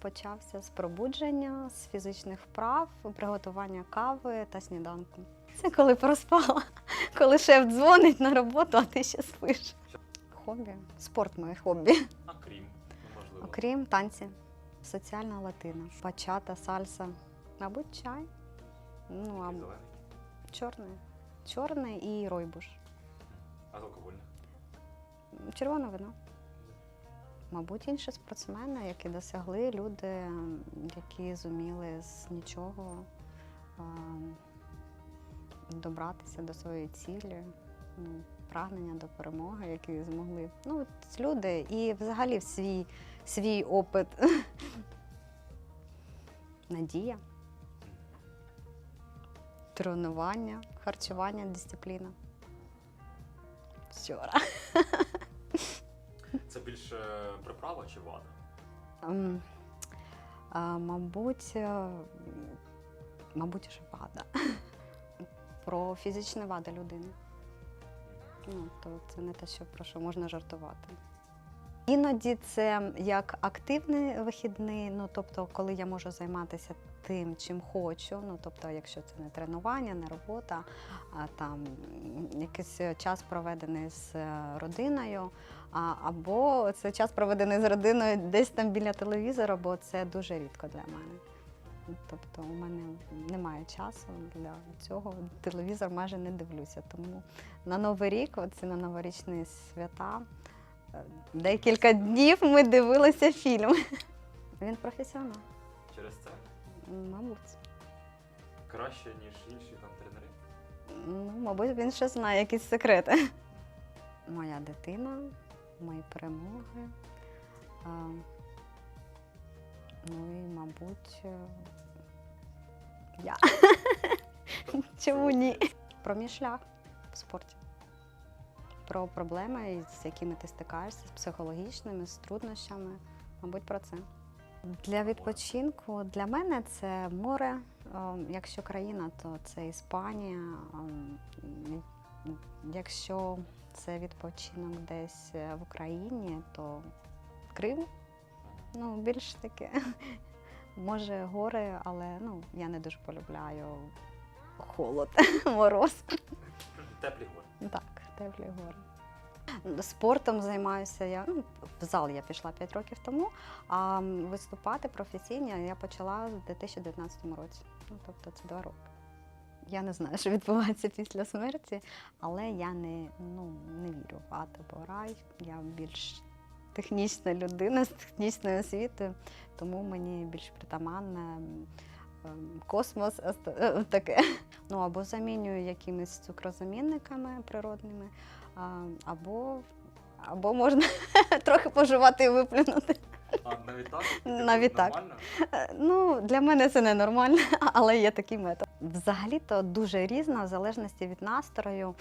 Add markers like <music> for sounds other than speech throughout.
почався з пробудження, з фізичних вправ, приготування кави та сніданку. Це коли проспала, <laughs> коли шеф дзвонить на роботу, а ти ще спиш. Хобі. Спорт моє хобі. А крім, можливо. Окрім танці, соціальна латина, бачата, сальса, мабуть, чай. Ну, а зелений. чорний. Чорний і ройбуш. А з алкогольних? Червоне вино. Мабуть, інші спортсмени, які досягли люди, які зуміли з нічого добратися до своєї цілі, ну, прагнення до перемоги, які змогли. Ну, от люди і взагалі свій, свій опит. <laughs> Надія, тренування, харчування, дисципліна. Вчора. <laughs> Це більше приправа чи вада? Ем, а, Мабуть, е, мабуть, вже вада. <laughs> Про фізичні вади людини. Ну, то це не те, що про що можна жартувати. Іноді це як активний вихідний, ну тобто, коли я можу займатися тим, чим хочу. Ну тобто, якщо це не тренування, не робота, а там якийсь час проведений з е, родиною, а, або це час проведений з родиною десь там біля телевізора, бо це дуже рідко для мене. Тобто у мене немає часу для цього. Телевізор майже не дивлюся. Тому на Новий рік, оці на новорічні свята, е, декілька днів ми дивилися фільм. <laughs> Він професіонал, Через це мабуть. краще, ніж інші там тренери? Ну, мабуть, він ще знає якісь секрети. Моя дитина, мої перемоги. А, ну і, мабуть, е, я. <laughs> Чому ні? Про мій шлях в спорті. Про проблеми, з якими ти стикаєшся, з психологічними, з труднощами. Мабуть, про це. Для відпочинку для мене це море. Ем, Якщо країна, то це Іспанія. Ем, Якщо це відпочинок десь е, в Україні, то Крим. Ну, більш таке. <laughs> Може, гори, але ну, я не дуже полюбляю холод, <laughs> мороз. Теплі гори. Так, теплі гори. Спортом займаюся я. Ну, в зал я пішла 5 років тому, а виступати професійно я почала в 2019 році. Ну, тобто це два роки. Я не знаю, <laughs> що відбувається після смерті, але я не, ну, не вірю в ад або рай. Я більш технічна людина з технічною освітою, тому мені більш ем, космос, е, таке. Ну або замінюю якимись цукрозамінниками природними, або, або можна <laughs> трохи пожувати і виплюнути. А навіть так? Навіть так. Нормально? Е, Ну, для мене це не нормально, <laughs> але є такий метод. Взагалі-то дуже різно, в залежності від настрою.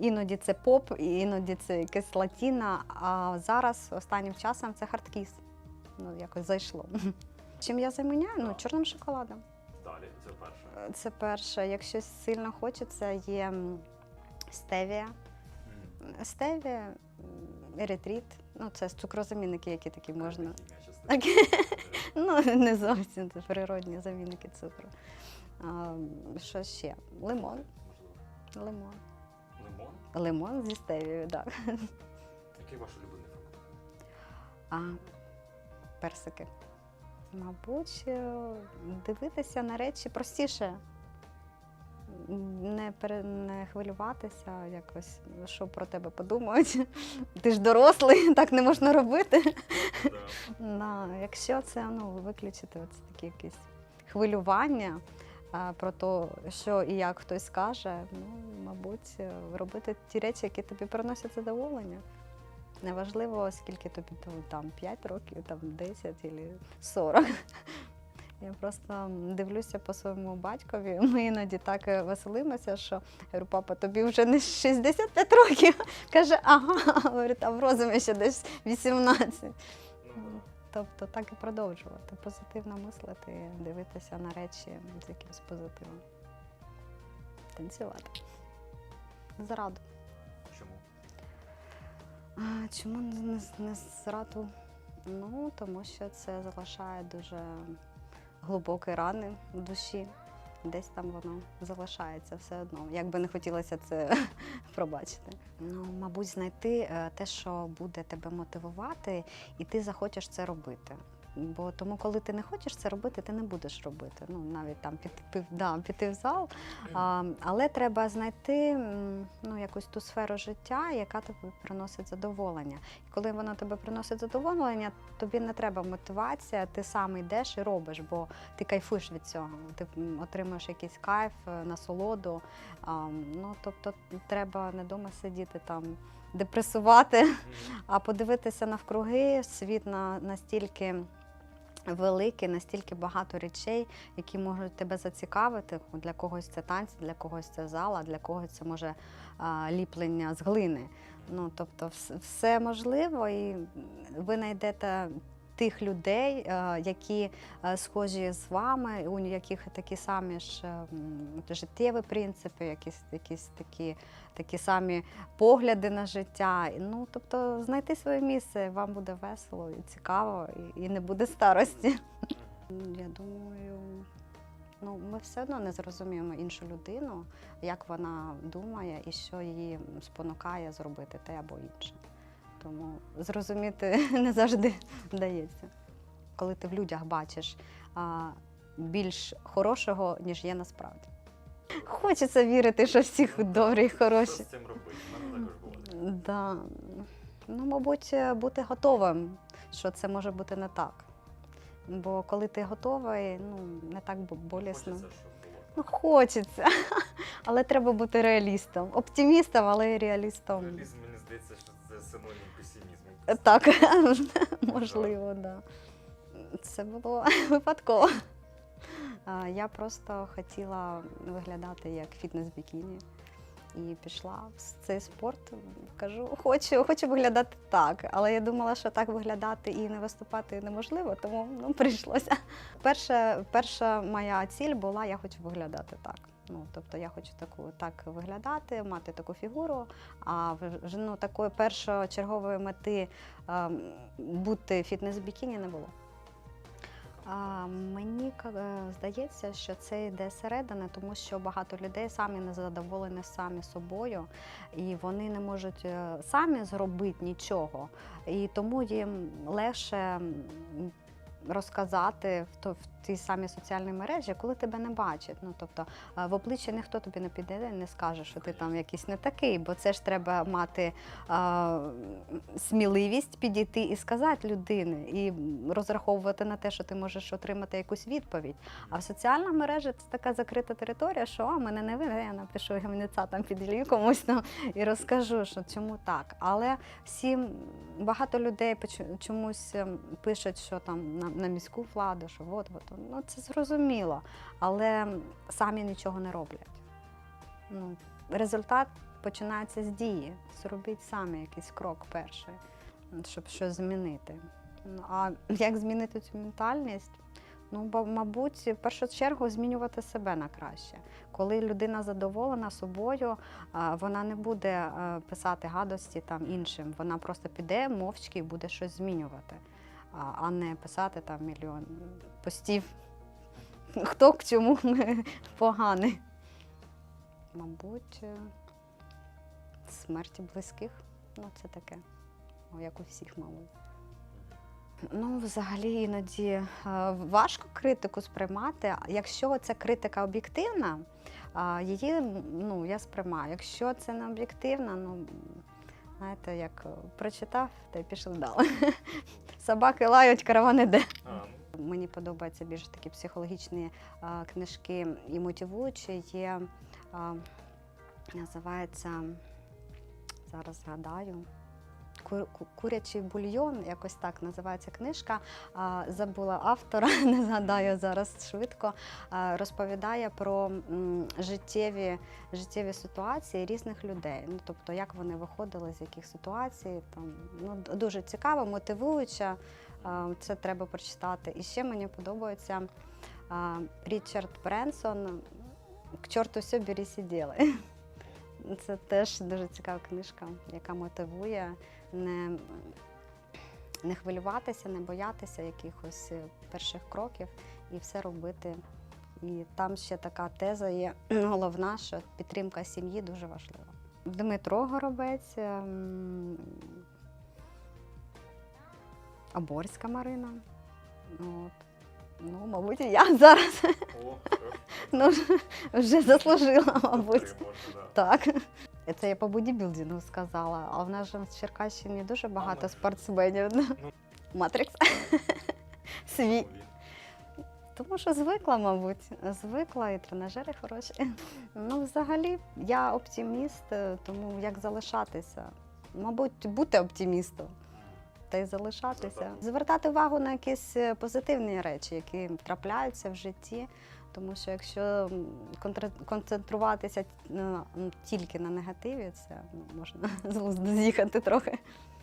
Іноді це поп, іноді це якась латіна. А зараз останнім часом це хардкіс. Ну, якось зайшло. <laughs> Чим я заміняю? Ну, чорним шоколадом. Далі, це перше. Це перше. Якщо сильно хочеться, є стевія. Мгм. Стевія, м, еритрит. Ну, це цукрозамінники, які такі можна. <laughs> Ну, не зовсім це природні замінники цукру. А, що ще? Лимон. Лимон. Лимон? Лимон зі стевією, так. Який ваш улюблений фрукт? А персики. Мабуть, е, дивитися на речі простіше. Не, пере, не хвилюватися якось, що про тебе подумають. Ти ж дорослий, <laughs> так не можна робити. Да. Якщо це ну, виключити оце такі якісь хвилювання а, про те, що і як хтось скаже, ну, мабуть, е, робити ті речі, які тобі приносять задоволення. Неважливо, скільки тобі то, там 5 років, там 10 або 40. Я просто дивлюся по своєму батькові. Ми іноді так веселимося, що говорю, папа, тобі вже не 65 років. Каже, ага, говорить, а в розумі ще десь 18. Ну. Тобто так і продовжувати, позитивно мислити, дивитися на речі з якимось позитивом. Танцювати. Зраду. А, чому не, не, не зраду? Ну, тому що це залишає дуже глибокі рани в душі. Десь там воно залишається все одно. Як би не хотілося це <laughs> пробачити. Ну, мабуть, знайти е, те, що буде тебе мотивувати, і ти захочеш це робити. Бо тому, коли ти не хочеш це робити, ти не будеш робити. Ну, навіть там піти, пі- да, піти в зал. А, але треба знайти ну, якусь ту сферу життя, яка тобі приносить задоволення. І коли вона тебе приносить задоволення, тобі не треба мотивація, ти сам йдеш і робиш, бо ти кайфуєш від цього. Ти отримуєш якийсь кайф, е, насолоду. А, ну, тобто треба не вдома сидіти там, депресувати, а подивитися навкруги, світ на, настільки великий, настільки багато речей, які можуть тебе зацікавити. Для когось це танці, для когось це зала, для когось це може ліплення з глини. Ну, тобто, все можливо, і ви знайдете тих людей, е, які е, схожі з вами, у яких такі самі ж е, життєві принципи, якісь, якісь такі, такі самі погляди на життя. Ну, тобто, знайти своє місце вам буде весело і цікаво, і, і не буде старості. Я думаю, ну, ми все одно не зрозуміємо іншу людину, як вона думає і що її спонукає зробити те або інше. Тому зрозуміти <laughs> не завжди вдається. Коли ти в людях бачиш а, більш хорошого, ніж є насправді. Хочеться вірити, що всіх добрі і Що хороші. з цим робити? Мене також було. Да. Ну, мабуть, бути готовим, що це може бути не так. Бо коли ти готовий, ну не так болісно. Хочеться. Ну, хочеться. <laughs> Але треба бути реалістом. Оптимістом, але й реалістом. Реалізм, мені здається, що синонім песимізму. Так, <laughs> можливо, так. Да. Це було <laughs> випадково. Я просто хотіла виглядати як фітнес-бікіні. І пішла в цей спорт. Кажу, хочу, хочу виглядати так. Але я думала, що так виглядати і не виступати неможливо, тому ну, прийшлося. Перша, перша моя ціль була, я хочу виглядати так. Ну, тобто я хочу таку так виглядати, мати таку фігуру. А ну, такої першочергової мети ем, бути фітнес-бікіні не було. А, мені е, здається, що це йде зсередини, тому що багато людей самі не задоволені самі собою, і вони не можуть е, самі зробити нічого. І тому їм легше розказати в, то, в тій самій соціальній мережі, коли тебе не бачать. Ну, тобто е, в обличчя ніхто тобі не піде не скаже, що ти там якийсь не такий, бо це ж треба мати а, сміливість підійти і сказати людини, і розраховувати на те, що ти можеш отримати якусь відповідь. А в соціальній мережі це така закрита територія, що «О, мене не видно, я напишу гамнеця там підлію комусь там і розкажу, що чому так. Але всім багато людей чомусь ем, пишуть, що там на, на міську владу, що от, от, ну це зрозуміло, але самі нічого не роблять. Ну, результат починається з дії. Зробіть самі якийсь крок перший, щоб щось змінити. Ну, а як змінити цю ментальність? Ну, бо, мабуть, в першу чергу змінювати себе на краще. Коли людина задоволена собою, вона не буде е, писати гадості там іншим. Вона просто піде мовчки і буде щось змінювати, а, не писати там мільйон постів. Хто к чому поганий. Мабуть, смерті близьких. Ну, це таке, як у всіх, мабуть. Ну, взагалі іноді е, важко критику сприймати. Якщо ця критика об'єктивна, її ну, я сприймаю. Якщо це не об'єктивна, ну знаєте, як е, прочитав та й пішов далі. Собаки лають, караван іде. Ну, Мені подобаються більш такі психологічні а, книжки і мотивуючі. Є, а, називається, зараз згадаю. «Ку- ку- Курячий бульйон, якось так називається книжка. Забула автора, <laughs> не згадаю зараз швидко. Розповідає про життєві, життєві ситуації різних людей. Ну, тобто, як вони виходили з яких ситуацій. Там, ну, дуже цікаво, мотивуюча. Це треба прочитати. І ще мені подобається Річард Бренсон К чорту все бері сиділи. Це теж дуже цікава книжка, яка мотивує не, не хвилюватися, не боятися якихось е, перших кроків і все робити. І там ще така теза є <clears throat> головна, що підтримка сім'ї дуже важлива. Дмитро Горобець, ем, Оборська Марина. От. Ну, мабуть, і я <laughs> зараз О, ну, вже заслужила, мабуть. Можна, да. Так. Це я по бодібілдингу сказала, а в нас же в Черкащині дуже багато ну, <laughs> спортсменів. ну. Матрикс. Свій. Тому що звикла, мабуть, звикла і тренажери хороші. <laughs> Ну, взагалі, я оптиміст, е, тому як залишатися? Мабуть, бути оптимістом та й залишатися. Звертати. Звертати увагу на якісь е, позитивні речі, які трапляються в житті. Тому що якщо концентруватися тільки на негативі, це ну, можна <laughs> з'їхати трохи.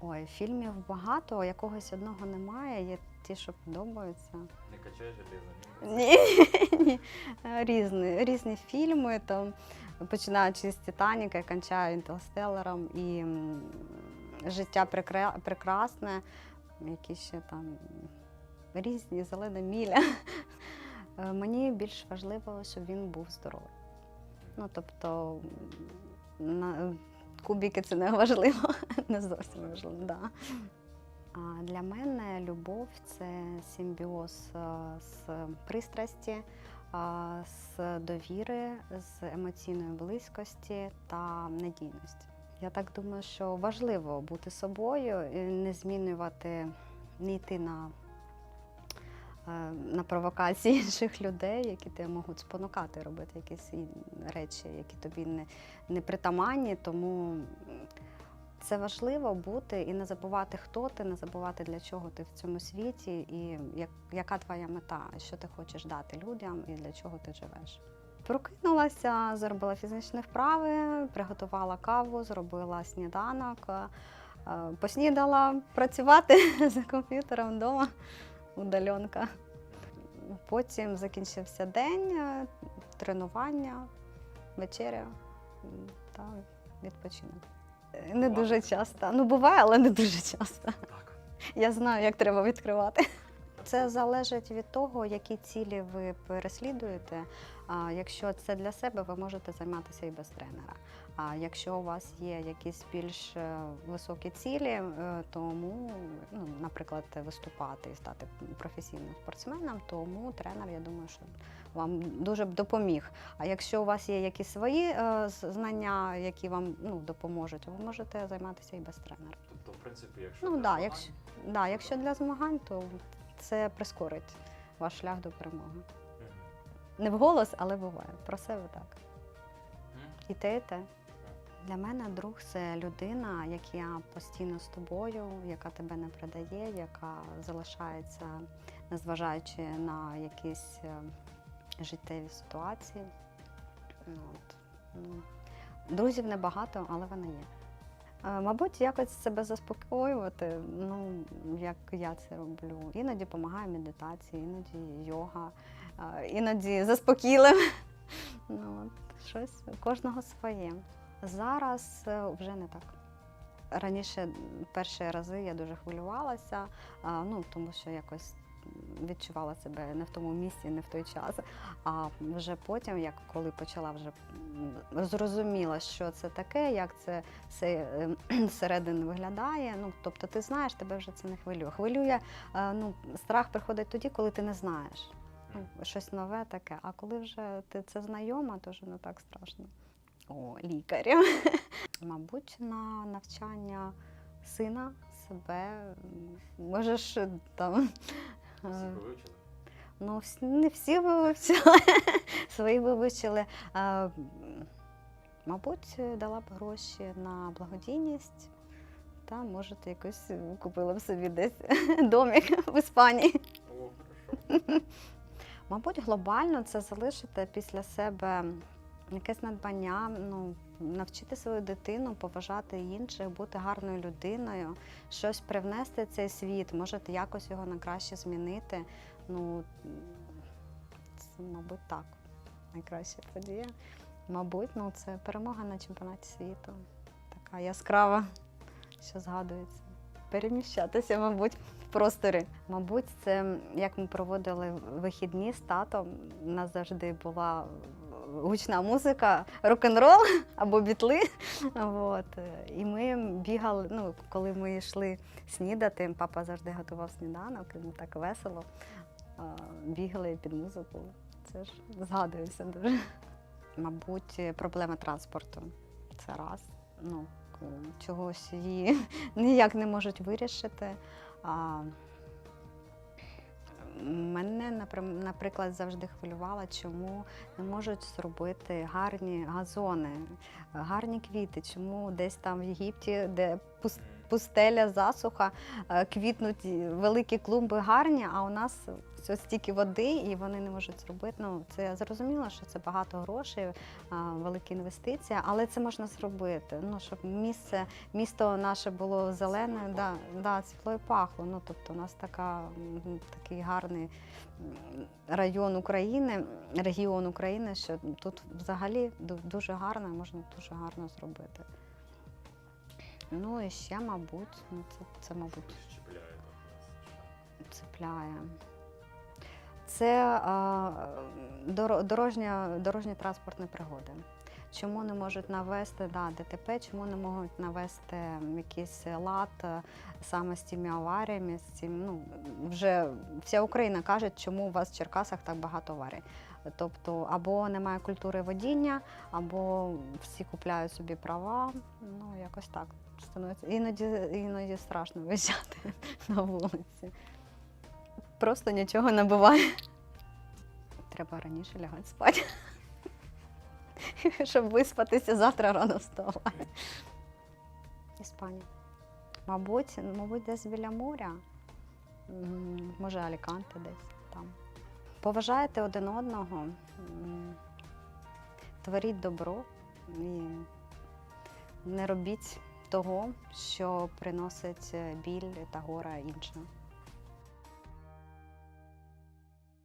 Ой, фільмів багато, якогось одного немає, є ті, що подобаються. Не качай железо. Ні, <laughs> ні. Е, Різні, різні фільми, там, починаючи з Титаніка, і кончаю інтерстелером і життя прекрасне, які ще там різні, зелена міля. Е, Мені більш важливо, щоб він був здоровий. Ну, тобто, на, кубики це не важливо, <laughs> не зовсім важливо. Да. А для мене любов це симбіоз з пристрасті, з довіри, з емоційної близькості та надійності. Я так думаю, що важливо бути собою, не змінювати, не йти на, е, на провокації <laughs> інших людей, які тебе можуть спонукати робити якісь речі, які тобі не, не притаманні. Тому це важливо бути і не забувати, хто ти, не забувати, для чого ти в цьому світі, і як, яка твоя мета, що ти хочеш дати людям і для чого ти живеш. Прокинулася, зробила фізичні вправи, приготувала каву, зробила сніданок, е, е, поснідала працювати <laughs> за комп'ютером вдома, удаленка. Потім закінчився день, е, тренування, вечеря та відпочинок. Не Буває? дуже часто. Ну, буває, але не дуже часто. Так. Я знаю, як треба відкривати. Це залежить від того, які цілі ви переслідуєте. Якщо це для себе, ви можете займатися і без тренера. А якщо у вас є якісь більш е, високі цілі, е, тому, ну, наприклад, виступати і стати професійним спортсменом, тому тренер, я думаю, що вам дуже б допоміг. А якщо у вас є якісь свої е, знання, які вам ну, допоможуть, ви можете займатися і без тренера. Тобто, в принципі, якщо Ну для да, змагань, якщо, да, якщо для змагань, то це прискорить ваш шлях до перемоги. Не вголос, але буває. Про себе так. І те, і те. Для мене друг це людина, яка постійно з тобою, яка тебе не предає, яка залишається, незважаючи на якісь е, життєві ситуації. Ну, От. Ну, Друзів небагато, але вони є. Е, Мабуть, якось себе заспокоювати, ну, як я це роблю. Іноді допомагає медитація, іноді йога, е, іноді заспокійлим. <laughs> Ну, щось кожного своє. Зараз е, вже не так. Раніше перші рази я дуже хвилювалася, ну, тому що якось відчувала себе не в тому місці, не в той час. А вже потім, як коли почала вже зрозуміла, що це таке, як це все <clears throat> зсередини виглядає. Ну, тобто ти знаєш, тебе вже це не хвилює. Хвилює, е, ну, страх приходить тоді, коли ти не знаєш. Ну, щось нове таке. А коли вже ти це знайома, то вже не так страшно. О, лікаря. <laughs> Мабуть, на навчання сина себе можеш е, там. Всі е, вивчили? Ну, не всі вивчили, <laughs> свої вивчили. Е, Мабуть, дала б гроші на благодійність. Та, можете якось купила б собі десь <laughs> домик в Іспанії. О. <laughs> Мабуть, глобально це залишити після себе якесь надбання, ну, навчити свою дитину, поважати інших, бути гарною людиною, щось привнести в цей світ, можете якось його на краще змінити. Ну, це, мабуть, так. Найкраща подія. Мабуть, ну, це перемога на чемпіонаті світу. Така яскрава, що згадується. переміщатися, мабуть, в просторі. Мабуть, це як ми проводили вихідні з татом. У нас завжди була гучна музика, рок-н-рол <laughs> або бітли. От. І ми бігали, ну, коли ми йшли снідати, папа завжди готував сніданок, йому так весело. Бігали під музику. Це ж згадується дуже. Мабуть, проблема транспорту. Це раз. Ну, чогось її <laughs> ніяк не можуть вирішити. А, мене, наприклад, завжди хвилювало, чому не можуть зробити гарні газони, гарні квіти, чому десь там в Єгипті, де пус- Мгм. Пустеля, засуха, е, квітнуть великі клумби гарні, а у нас все стільки води, і вони не можуть зробити. Ну, це зрозуміло, що це багато грошей, великі інвестиції, але це можна зробити. Ну, щоб місце, місто наше було зелене, да, да, цвіло і пахло. Ну, тобто у нас така, такий гарний район України, регіон України, що тут взагалі дуже гарно, можна дуже гарно зробити. Ну і ще, мабуть, ну, це, це мабуть, чіпляє цепляє. Це а, дорожня, дорожні транспортні пригоди. Чому не можуть навести да, ДТП, чому не можуть навести якийсь лад е, саме з цими аваріями, з цим, ну, вже вся Україна каже, чому у вас в Черкасах так багато аварій. Тобто або немає культури водіння, або всі купляють собі права. Ну, якось так становиться. Іноді, іноді страшно виїжджати <laughs> на вулиці. Просто нічого не буває. Треба раніше лягати спати. <laughs> Щоб виспатися, завтра рано вставати. Іспанія. Мабуть, мабуть, десь біля моря. Може, Аліканте десь там. Поважайте один одного, творіть добро і не робіть того, що приносить біль та гора іншим.